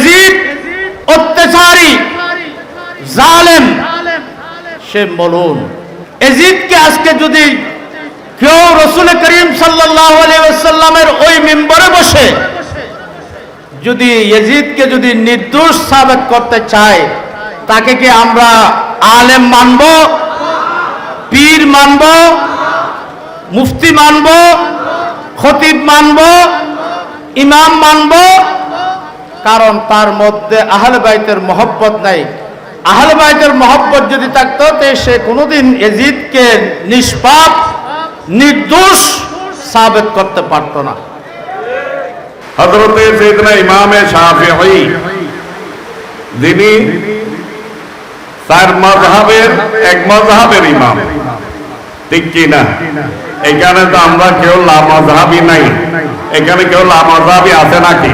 এজিদ অত্যাচারী, জালেম। সে বলুন, এজিদকে আজকে যদি কেউ রসুল করিম সাল্লাহ ওই মেম্বরে বসে, যদি এজিদকে যদি নির্দোষ সাবেক করতে চায়, তাকে কি আমরা আলেম মানব, পীর মানব, মুফতি মানব, খতিব মানব, ইমাম মানব কারণ তার মধ্যে আহলে বাইতের মহব্বত নাই। আহলে বাইতের মহব্বত যদি থাকতো, তে সে কোনোদিন এজিদকে নিষ্পাপ, নির্দোষ সাবেত করতে পারত না। আমরা কেউ লামজহাবি নাই। এখানে কেউ লামজহাবি আছে নাকি?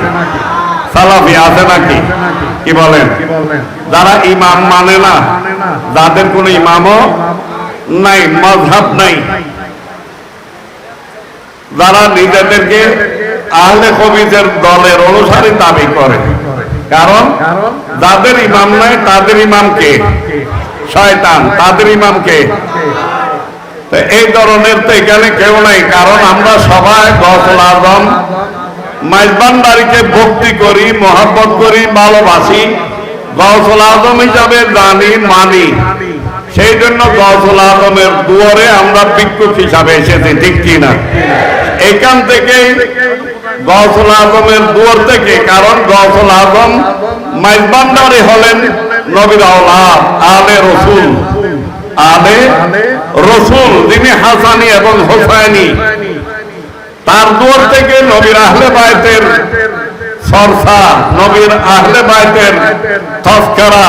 সালাফি আছে নাকি? কি বলেন? যারা ইমাম মানে না, যাদের কোনো ইমামও নাই মজহাব নাই। যারা নিজেদেরকে আহলে দলের অনুসারী দাবি করে। কারণ যাদের ইমাম নাই, তাদের শয়তান। তাদের এই ধরনের তো এখানে কেউ নাই। কারণ আমরা সবাই গসল আজম মাইজবান্ডারিকে ভক্তি করি, মহাব্বত করি, ভালোবাসি। গসল আজম হিসাবে জানি, মানি। সেই জন্য গসল আজমের দুয়ারে আমরা ভিক্ষুক হিসাবে এসেছি, ঠিক কি না? এখান থেকে গসল আজমের দুয়ার থেকে, কারণ গসল আজম মাইজবান্ডারি হলেন নবীর আওলাদ, আলে রসুল। আলে রসুল, যিনি হাসানি এবং হোসাইনি। তার দুয়ার থেকে নবীর আহলে বায়তের সরসা, নবীর আহলে বায়তের তস্করা,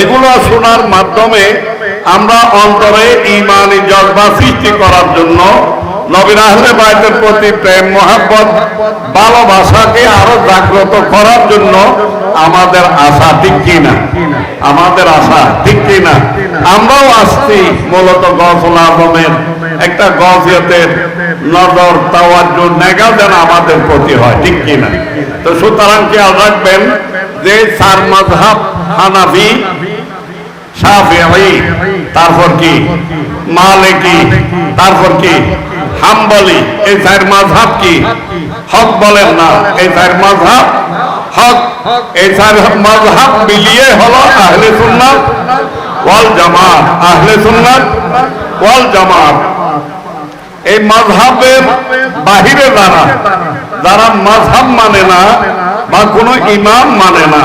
এগুলো শোনার মাধ্যমে আমরা অন্তরে ইমানি জজবা সৃষ্টি করার জন্য নবীর আহলে বায়তের প্রতি প্রেম, মহাব্বত, ভালোবাসাকে আরও জাগ্রত করার জন্য আমাদের আশা ঠিক কিনা? আমাদের আশা ঠিক কিনা? আমরাও আসছি মূলত গফল আজমের একটা গফিয়তের নজর তাওয়াজ্জ নেগা যেন আমাদের প্রতি হয়, ঠিক কিনা? তো সুতরাং খেয়াল রাখবেন যে চার মজহাব হানাফি, শাফিঈ, তারপর কি? মালিকি, তারপর কি? হাম্বলি, এই চার মাযহাব কি? হক বলেন না, এই চার মাযহাব হক, এই চার মাযহাব মিলিয়ে হলো আহলে সুন্নাত ওয়াল জামাত, আহলে সুন্নাত ওয়াল জামাত। এই মাযহাবের বাহিরে যারা যারা মাযহাব মানে না বা কোনো ইমাম মানে না,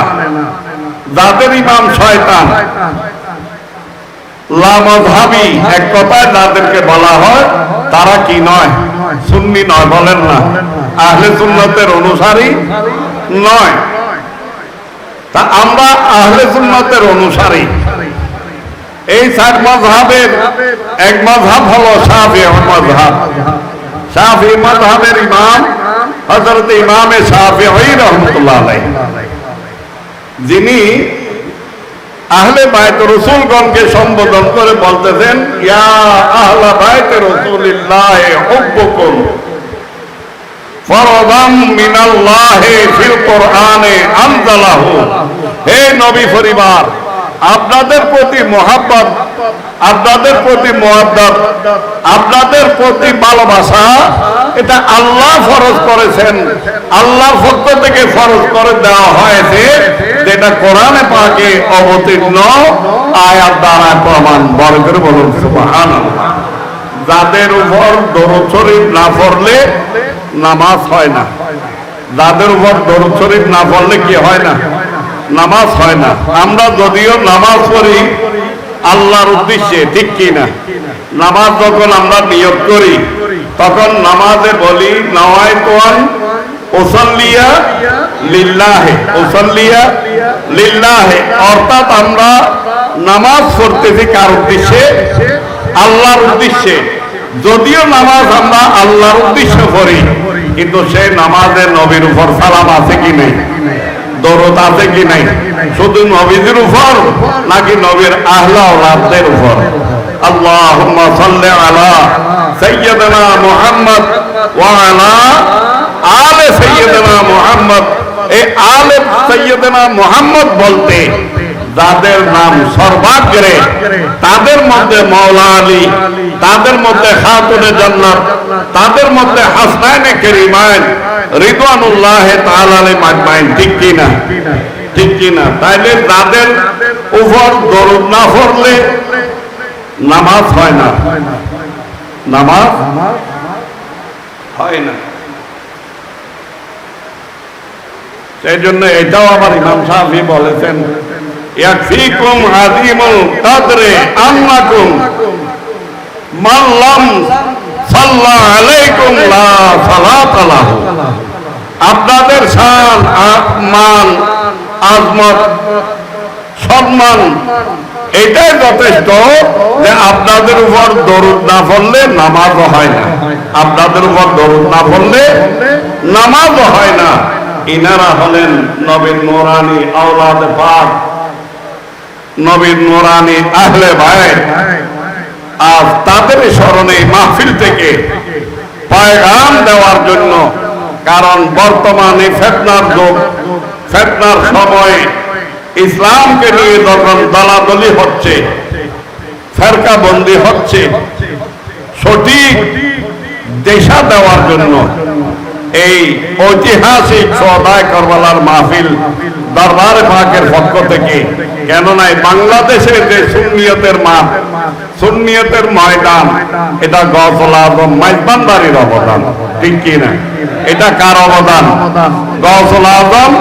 যাদের ইমাম শয়তান। এক কথায় যাদেরকে বলা হয়, তারা কি নয়? সুন্নি নয়, বলেন না। আহলে সুন্নতের অনুসারী নয়। তা আমরা আহলে সুন্নতের অনুসারী। এই চার মজহাবের এক মজহাব হলো শাফি মজহাব। শাফি মজহাবের ইমাম হজরত ইমামে শাফি রহমতুল্লাহ যিনি আহলে বায়ত রসুলগণকে সম্বোধন করে বলতেছেন, ইয়া আহলা হুব্বুকুম ফরদাম ফিল কোরআনে আনজালাহু। হে নবী পরিবার আপনাদের প্রতি মোহাব্বত, আপনাদের প্রতি মোহাব্বত, আপনাদের প্রতি ভালোবাসা, এটা আল্লাহ ফরজ করেছেন। আল্লাহর পক্ষ থেকে ফরজ করে দেওয়া হয়েছে, যেটা কোরআনে পাকে অবতীর্ণ আয়াত দ্বারা প্রমাণ। বড় করে বলুন, সুবহানাল্লাহ। যাদের উপর দরুদ শরীফ না পড়লে নামাজ হয় না। যাদের উপর দরুদ শরীফ না পড়লে কি হয় না? নামাজ হয় না। আমরা যদিও নামাজ পড়ি, আল্লাহর উদ্দেশ্যে, ঠিক কি না নামাজ যখন আমরা নিয়োগ করি, তখন নামাজে বলি নওয়াই তোয়ান ওসল্লিয়া লিল্লাহে। ওসল্লিয়া লিল্লাহে। অর্থাৎ আমরা নামাজ পড়তেছি কার উদ্দেশ্যে? আল্লাহর উদ্দেশ্যে। যদিও নামাজ আমরা আল্লাহর উদ্দেশ্যে পড়ি, কিন্তু সেই নামাজে নবীর উপর সালাম আছে কি নেই? দরদ আছে কি নাই? শুধু নবীদের উপর নাকি নবীর আহলা উপর? বলতে নাম সর্বাগ্রে, তাদের মধ্যে মৌলা আলী তাদের মধ্যে খাতুনে জান্নাত, তাদের মধ্যে হাসনাইনে কেরিমাইন রিদওয়ানুল্লাহ তাআলা মাজমাইন ঠিক কি না ঠিক কি না তাইলে যাদের উপর দরুদ না পড়লে নামাজ হয় না। নামাজ হয় না। সেই জন্য এটাও আবার ইমাম সাহেব বলেছেন, ইয়াকফিকুম আযীমুল কদরে আন্নাকুম লাম সাল্লা আলাইকুম লা সালাতা লাহু। আপনাদের শান মান, আজমত, সম্মান, এটাই যথেষ্ট যে আপনাদের উপর দরুদ না পড়লে নামাজও হয় না। আপনাদের উপর দরুদ না পড়লে নামাজও হয় না। ইনারা হলেন নবীন নোরানি আওলাদ পাক নবীন নোরানি আহলে ভাই আজ তাদের স্মরণে মাহফিল থেকে পায়গাম দেওয়ার জন্য, কারণ বর্তমানে ফেতনার যুগ, ফেতনার সময়ে ইসলামকে নিয়ে যখন দলাদলি হচ্ছে, ফেরকাবন্দি হচ্ছে, সঠিক দেশা দেওয়ার জন্য এই ঐতিহাসিক সদায় করবালার মাহফিল দরবার পাকের পক্ষ থেকে। কেননা বাংলাদেশের যে সুন্নিয়তের মাঠ, সুন্নিয়তের ময়দান, এটা গসল আজম মাইজবান্দারির অবদান, ঠিক কি না? এটা কার অবদান? গসল আজম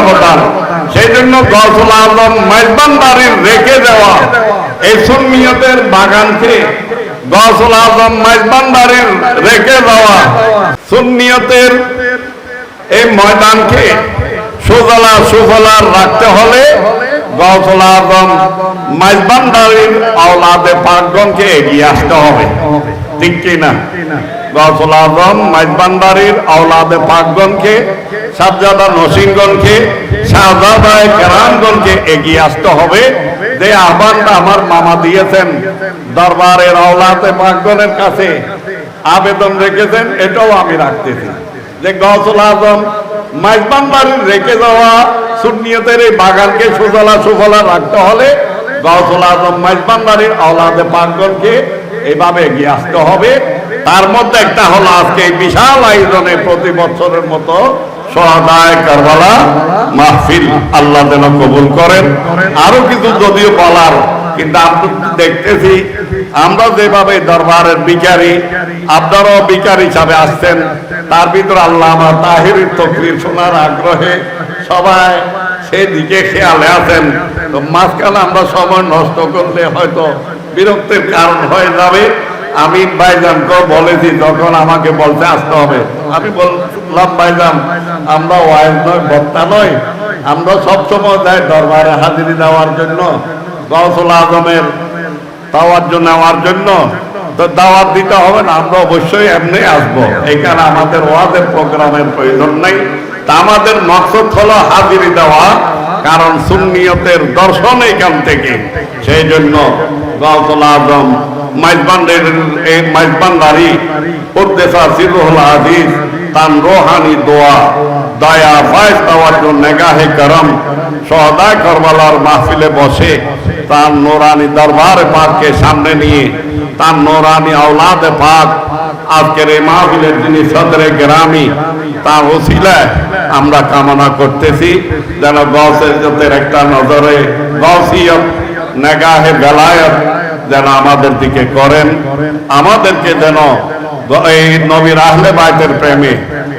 অবদান। সেই জন্য গসল আজম মাইজবান্দারির রেখে দেওয়া এই সুন্নিয়তের বাগানকে গসল আজম মাইজবান্দারির রেখে দেওয়া সুন্নিয়তের এই ময়দানকে সুজলা সুফলা রাখতে হলে আওলাদে এগিয়ে আসতে হবে। আওলাদে শাহজাদায় এগিয়ে আসতে হবে। আহ্বানটা আমার মামা দিয়েছেন, দরবারের আওলাদে পাকগণের কাছে। আবেদন রেখেছেন, এটাও আমি রাখতেছি। যে গৌসল আজম মাইজবান্ডারির রেখে যাওয়া সুন্নিয়তের এই বাগানকে সুজলা সুফলা রাখতে হলে গৌসল আজম মাইজবান্ডারির আওলাদে পাকগণকে এইভাবে এগিয়ে আসতে হবে। তার মধ্যে একটা হলো আজকে বিশাল আয়োজনে প্রতি বছরের মতো সহাদায় কারবালা মাহফিল আল্লাহ যেন কবুল করেন। আরও কিছু যদিও বলার, কিন্তু আমরা দেখতেছি, আমরা যেভাবে দরবারের বিকারী আপনারাও বিকার হিসাবে আসছেন। তার ভিতরে আল্লাহ আমার তাহির তকরির শোনার আগ্রহে সবাই সেদিকে খেয়ালে আছেন। তো মাঝখানে আমরা সময় নষ্ট করলে হয়তো বিরক্তির কারণ হয়ে যাবে। আমি ভাইজানকে বলেছি, যখন আমাকে বলতে আসতে হবে। আমি বললাম, ভাইজান, আমরা ওয়াইজ নয়, বক্তা নয়। আমরা সবসময় যাই দরবারে হাজিরি দেওয়ার জন্য গৌসুল আজমের দাওয়াত জন্য নেওয়ার জন্য। তো দাওয়াত দিতে হবে না, আমরা অবশ্যই এমনি আসব। এখানে আমাদের ওয়াজের প্রোগ্রামের প্রয়োজন নেই। তা আমাদের মকসদ হলো হাজিরি দেওয়া, কারণ সুন্নিয়তের দর্শন এখান থেকে। সেই জন্য আজম তান রোহানি দোয়া। দয়া ফায়স জন্য নেগাহে করম সহদা করবালার মাহফিলে বসে তার নোরানি দরবার পাককে সামনে নিয়ে, তার নোরানি আওলাদে পাক আজকের এই মাহফিলের যিনি সদরে গ্রামী, তার ওসিলায় আমরা কামনা করতেছি যেন গসের একটা নজরে গসিয়ত, নেগাহে বেলায়ত যেন আমাদের দিকে করেন, আমাদেরকে যেন এই নবীর আহলে বাইতের প্রেমে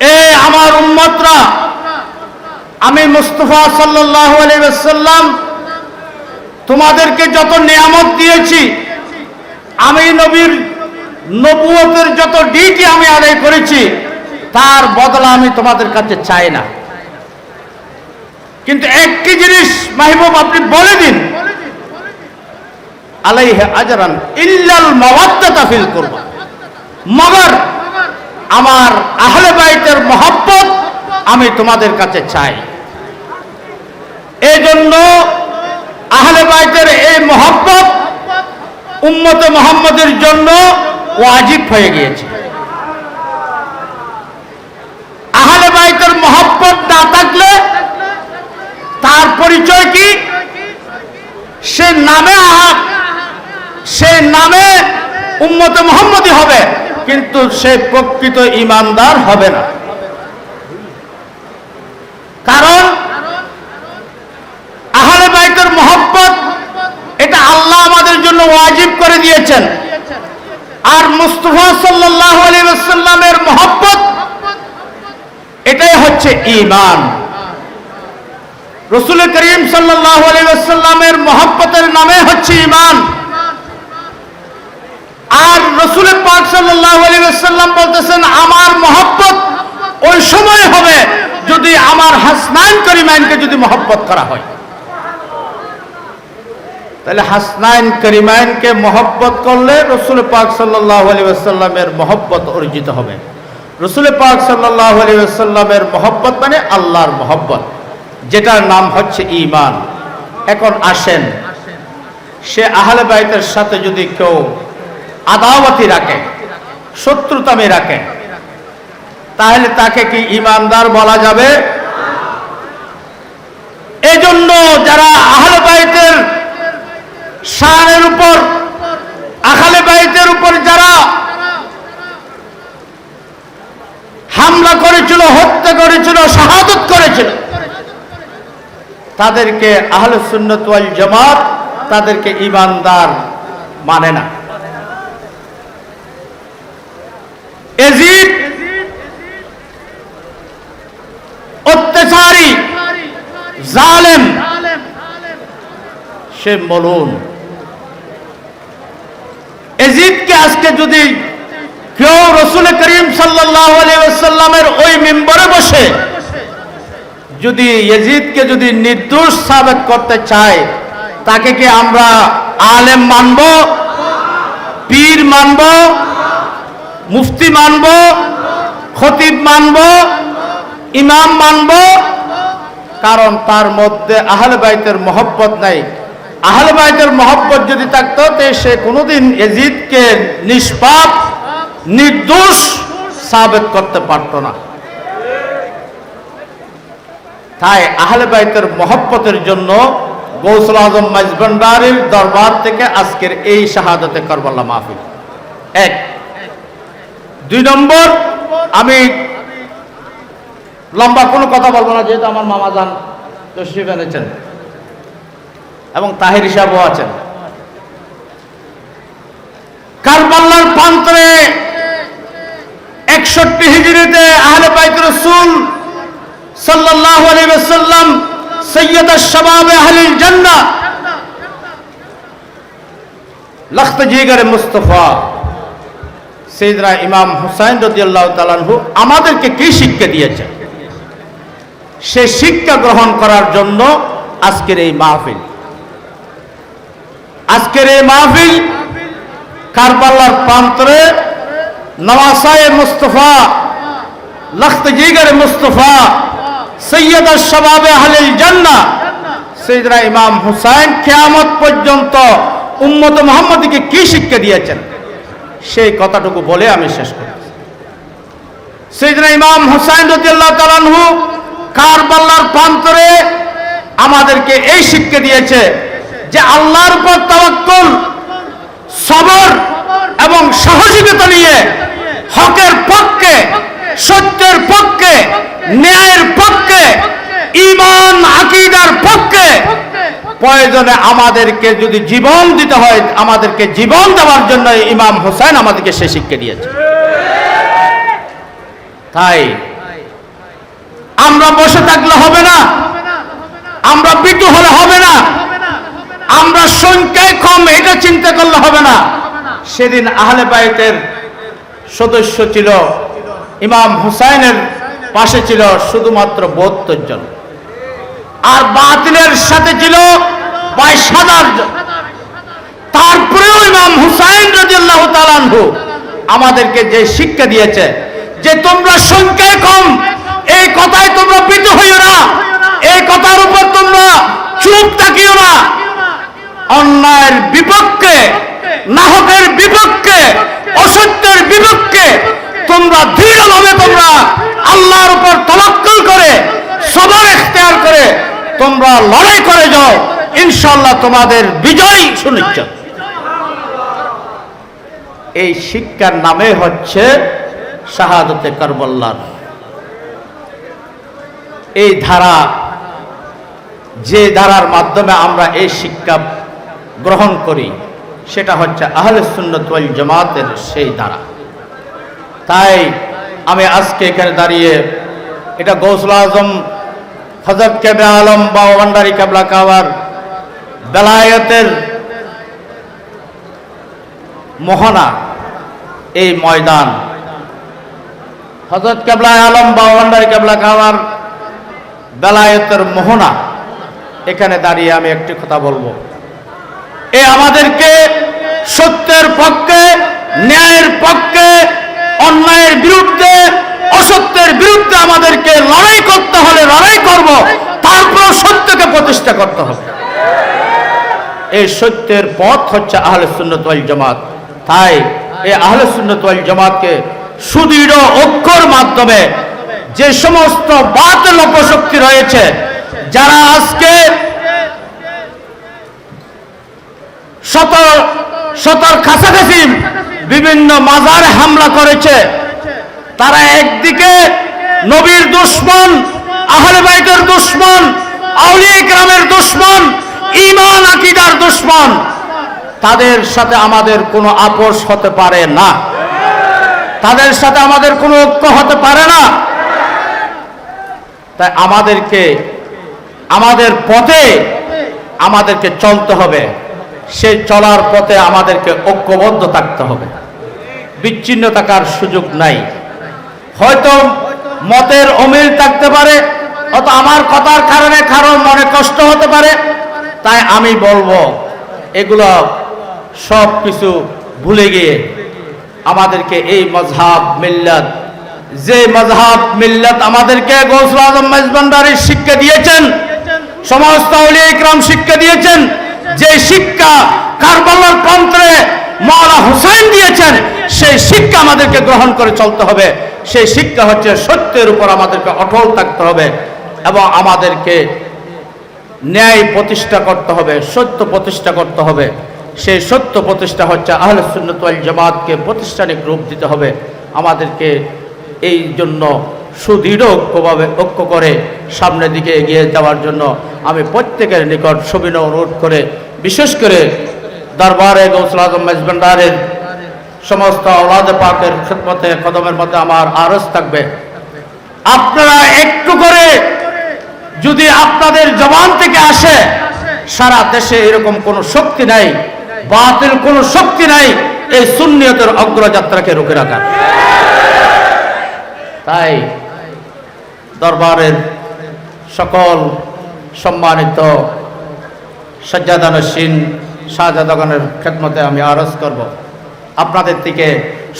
এ আমার উম্মতরা, আমি মুস্তফা সাল্লাল্লাহু আলাইহি ওয়াসাল্লাম, তোমাদেরকে যত নিয়ামত দিয়েছি, আমি নবীর নবুয়তের যত ডিটি আমি আদায় করেছি, তার বদলা আমি তোমাদের কাছে চাই না। কিন্তু একটি জিনিস মাহবুব, আপনি বলে দিন। আলাইহে আজরান ইল্লাল মাওয়াদ্দাতা ফিল করবা। মগর আমার আহলে বাইতের মহব্বত আমি তোমাদের কাছে চাই। এই জন্য আহলে বাইতের এই মহব্বত উম্মতে মোহাম্মদের জন্য ওয়াজিব হয়ে গিয়েছে। আহলে বাইতের মহব্বত না থাকলে তার পরিচয় কি? সে নামে আহাত সে নামে উম্মতে মোহাম্মদী হবে। কিন্তু সে প্রকৃত ইমানদার হবে না। কারণ আহলে বাইতের মহব্বত এটা আল্লাহ আমাদের জন্য ওয়াজিব করে দিয়েছেন। আর মুস্তফা সাল্লাহ আলী সাল্লামের মহব্বত এটাই হচ্ছে ইমান রসুল করিম সাল্লাহ আলী সাল্লামের মহব্বতের নামে হচ্ছে ইমান আর রসুল পাক সাল্লাহ আলী সাল্লাম বলতেছেন, আমার মহব্বত ওই সময় হবে যদি আমার হাসনাইন করিমাইনকে যদি মহব্বত করা হয়। তাহলে হাসনাইন করিমাইনকে মহব্বত করলে রসুল পাক সাল্লাহ আলী সাল্লামের মহব্বত অর্জিত হবে। রসুল পাক সাল্লাহ আলী সাল্লামের মহব্বত মানে আল্লাহর মহব্বত, যেটার নাম হচ্ছে ইমান এখন আসেন, সে আহলে বাইতের সাথে যদি কেউ আদাওয়াতি রাখে শত্রুতামি রাখে। তাহলে তাকে কি ইমানদার বলা যাবে? এজন্য যারা আহলে বাইতের শানের উপর, আহলে বাইতের উপর যারা হামলা করেছিল, হত্যা করেছিল, শাহাদত করেছিল, তাদেরকে আহলে সুন্নত ওয়াল জামাত তাদেরকে ইমানদার মানে না। এজিদ, অত্যাচারী, জালেম, সে মলুন এজিদকে আজকে যদি কেউ রসুল করিম আলাইসাল্লামের ওই মেম্বরে বসে, যদি এজিদকে যদি নির্দোষ সাবেক করতে চায়, তাকে কি আমরা আলেম মানব, পীর মানব মুফতি মানব, খতিব মানব, ইমাম মানব। কারণ তার মধ্যে আহলে বাইতের মহব্বত নাই। আহলে বাইতের মহব্বত যদি থাকতো, তে সে কোনোদিন এজিদকে নিষ্পাপ, নির্দোষ সাবেত করতে পারত না। তাই আহলে বাইতের মহব্বতের জন্য গৌসুল আজম মাজবান্ডারির দরবার থেকে আজকের এই শাহাদতে করবাল্লা মাহফিল। এক দুই নম্বর, আমি লম্বা কোনো কথা বলব না, যেহেতু আমার মামা যান তশরিফ এনেছেন এবং তাহির হিসাবও আছেন। কারবাল্লার প্রান্তরে একষট্টি হিজড়িতে আহলে বাইত রসুল সাল্লাল্লাহু আলাইহি ওয়াসাল্লাম সৈয়দ শবাব আহলিল জান্নাহ লখত জিগর মুস্তফা সৈয়দরা ইমাম হুসাইন রাদিয়াল্লাহু তাআলাহু আমাদেরকে কি শিক্ষা দিয়েছেন সে শিক্ষা গ্রহণ করার জন্য আজকের এই মাহফিল। আজকের এই মাহফিল কারবাল্লার প্রান্তরে নওয়াসায় মুস্তফা লখতজিগর মুস্তফা, সৈয়দ শবাবে আহলিল জান্নাহ, সৈয়দরা ইমাম হুসাইন কিয়ামত পর্যন্ত উম্মত মোহাম্মদকে কি শিক্ষা দিয়েছেন? সেই কথাটুকু বলে আমি শেষ করি সৈয়দরা ইমাম হুসাইন রাদিয়াল্লাহু তাআলাহু কারবাল্লার প্রান্তরে আমাদেরকে এই শিক্ষা দিয়েছে যে আল্লাহর উপর তাওয়াক্কুল, সবর এবং সহযোগিতা নিয়ে হকের পক্ষে, সত্যের পক্ষে, ন্যায়ের পক্ষে, ইমান প্রয়োজনে আমাদেরকে যদি জীবন দিতে হয়, আমাদেরকে জীবন দেওয়ার জন্য ইমাম হোসেন আমাদেরকে সে শিক্ষা দিয়েছে। তাই আমরা বসে থাকলে হবে না, আমরা বিটু হলে হবে না, আমরা সংখ্যায় কম এটা চিন্তা করলে হবে না। সেদিন আহলে বাইতের সদস্য ছিল, ইমাম হুসাইনের পাশে ছিল শুধুমাত্র বহত্তর জন। আর বাতিলের সাথে ছিল বাইশ হাজার তারপরেও ইমাম হুসাইন তাআলাহু আমাদেরকে যে শিক্ষা দিয়েছে যে তোমরা সংখ্যায় কম, এই কথায় তোমরা পিত হইও না, এই কথার উপর তোমরা চুপ থাকিও না। অন্যায়ের বিপক্ষে, নাহকের বিপক্ষে, অসত্যের বিপক্ষে তোমরা দৃঢ়ভাবে তোমরা আল্লাহর উপর তলক্কল করে সবার এখতিয়ার করে তোমরা লড়াই করে যাও ইনশাল্লাহ তোমাদের বিজয় সুনিশ্চিত। এই শিক্ষার নামে হচ্ছে শাহাদতে কারবাল্লার। এই ধারা, যে ধারার মাধ্যমে আমরা এই শিক্ষা গ্রহণ করি, সেটা হচ্ছে আহলে সুন্নত ওয়াল জামাতের সেই ধারা। তাই আমি আজকে এখানে দাঁড়িয়ে এটা গৌসুল আজম হজরত কেবে আলম বা ভান্ডারি কেবলা কাবার বেলায়েতের মোহনা, এই ময়দান। হজরত কেবলা আলম বা ভান্ডারি কেবলা কাবার বেলায়েতের মোহনা। এখানে দাঁড়িয়ে আমি একটি কথা বলব। এ আমাদেরকে সত্যের পক্ষে, ন্যায়ের পক্ষে বিরুদ্ধে আমাদেরকে লড়াই করতে হলে লড়াই করব তারপর সত্যকে প্রতিষ্ঠা করতে হবে। এই সত্যের পথ হচ্ছে আহলে সুন্নত ওয়াল জামাত। তাই এই আহলে সুন্নত ওয়াল জামাতকে সুদৃঢ় ঐক্যর মাধ্যমে যে সমস্ত বাতিল অপশক্তি রয়েছে, যারা আজকে শত, শতর কাছাকাছি বিভিন্ন মাজার হামলা করেছে, তারা একদিকে নবীর দুশ্মন, আহলে বাইতের দুশ্মন, আউলিয়া গ্রামের দুশ্মন ইমান আকিদার দুশ্মন, তাদের সাথে আমাদের কোনো আপোষ হতে পারে না। তাদের সাথে আমাদের কোনো ঐক্য হতে পারে না। তাই আমাদেরকে, আমাদের পথে আমাদেরকে চলতে হবে। সেই চলার পথে আমাদেরকে ঐক্যবদ্ধ থাকতে হবে। বিচ্ছিন্ন থাকার সুযোগ নাই। হয়তো মতের অমিল থাকতে পারে, অত আমার কথার কারণে কারও মনে কষ্ট হতে পারে, তাই আমি বলব, এগুলো সব কিছু ভুলে গিয়ে আমাদেরকে এই মজহাব মিল্লাত, যে মজহাব মিল্লাত আমাদেরকে গৌসুল আজম মেজবান্ডারি শিক্ষা দিয়েছেন, সমস্ত ইকরাম শিক্ষা দিয়েছেন, যে শিক্ষা কারবালার প্রান্তরে মাওলা হুসাইন দিয়েছেন, সেই শিক্ষা আমাদেরকে গ্রহণ করে চলতে হবে। সেই শিক্ষা হচ্ছে সত্যের উপর আমাদেরকে অটল থাকতে হবে এবং আমাদেরকে ন্যায় প্রতিষ্ঠা করতে হবে, সত্য প্রতিষ্ঠা করতে হবে। সেই সত্য প্রতিষ্ঠা হচ্ছে আহলে সুন্নত ওয়াল জামাতকে প্রতিষ্ঠানিক রূপ দিতে হবে। আমাদেরকে এই জন্য সুদৃঢ় ঐক্যভাবে ঐক্য করে সামনের দিকে এগিয়ে যাওয়ার জন্য আমি প্রত্যেকের নিকট সবিনয় অনুরোধ করে, বিশেষ করে দরবারে গৌসল মেজবান্ডারের সমস্ত আওলাদে পাকের খেদমতে, কদমের মধ্যে আমার আরজ থাকবে। আপনারা একটু করে যদি আপনাদের জবান থেকে আসে, সারা দেশে এরকম কোনো শক্তি নাই, বাতিল কোনো শক্তি নাই, এই সুন্নিয়তের অগ্রযাত্রাকে রুখে রাখার। তাই দরবারের সকল সম্মানিত সজ্জাদানসীন শাহজাদাগানের খেদমতে আমি আরজ করব। আপনাদের থেকে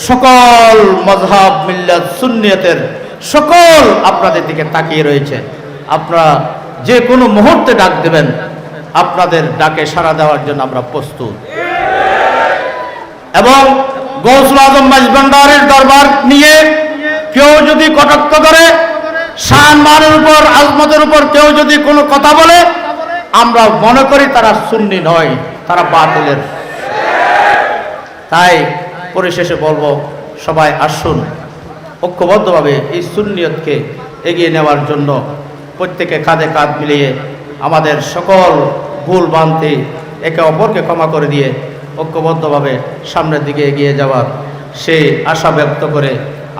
সকল মজহাব মিল্লাত সুন্নিয়তের সকল আপনাদের দিকে তাকিয়ে রয়েছে। আপনারা যে কোনো মুহূর্তে ডাক দেবেন, আপনাদের ডাকে সাড়া দেওয়ার জন্য আমরা প্রস্তুত। এবং গৌসুল আজম মাইজবান্ডারের দরবার নিয়ে কেউ যদি কটাক্ষ করে সম্মানের উপর, আজমতের উপর কেউ যদি কোনো কথা বলে, আমরা মনে করি তারা সুন্নি নয়, তারা বাতিলের তাই পরিশেষে বলব, সবাই আসুন, ঐক্যবদ্ধভাবে এই সুন্নিয়তকে এগিয়ে নেওয়ার জন্য প্রত্যেকে কাঁধে কাঁধ মিলিয়ে আমাদের সকল ভুল বান্তি একে অপরকে ক্ষমা করে দিয়ে ঐক্যবদ্ধভাবে সামনের দিকে এগিয়ে যাওয়ার সেই আশা ব্যক্ত করে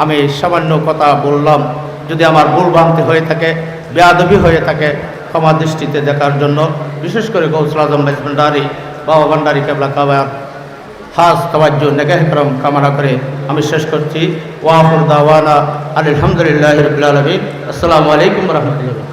আমি সামান্য কথা বললাম। যদি আমার ভুল ভ্রান্তি হয়ে থাকে, বেয়াদবি হয়ে থাকে, ক্ষমা দৃষ্টিতে দেখার জন্য বিশেষ করে গৌসল আজম ভান্ডারি, বাবা ভান্ডারি কেবলা কাবার খাস তওয়াজ্জু নেগাহ করম কামনা করে আমি শেষ করছি। ওয়াফুর দাওয়ানা আলহামদুলিল্লাহ রবিল আলমিন। আসসালামু আলাইকুম রহমতুল্লাহ।